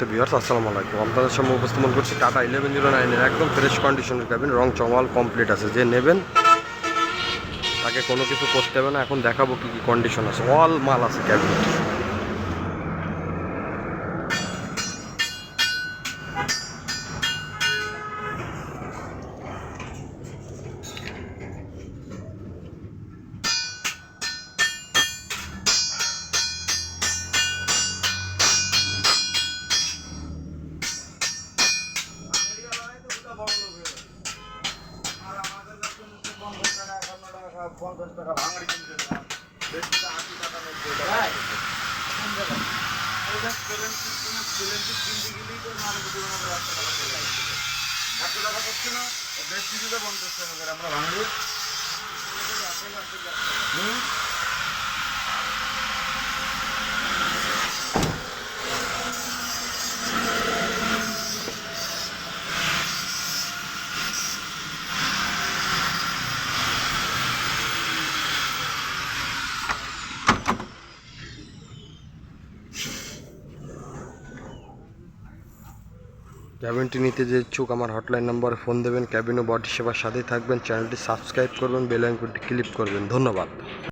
তো ভিউয়ার্স আসসালামু আলাইকুম। আপনাদের সামনে উপস্থাপন করছি টাটা ইলেভেন জিরো নাইনের একদম ফ্রেশ কন্ডিশনের ক্যাবিন রং চমাল কমপ্লিট আছে। যে নেবেন, তাকে কোনো কিছু করতে হবে না। এখন দেখাবো কী কী কন্ডিশন আছে। অল মাল আছে ক্যাবিনেট পঞ্চাশ টাকা ভাঙাড়ি কিনতে দাম বেশি আশি টাকা নব্বই টাকা একশো টাকা করছি না বেশ কিছুতে পঞ্চাশ টাকা করে আমরা ভাঙাড়ি ক্যাবিনটি নিতে যে ইচ্ছুক আমার হটলাইন নম্বরে ফোন দেবেন ক্যাবিন ও বডি সেবার সাথেই থাকবেন চ্যানেলটি সাবস্ক্রাইব করবেন বেল আইকনটি ক্লিক করবেন। ধন্যবাদ।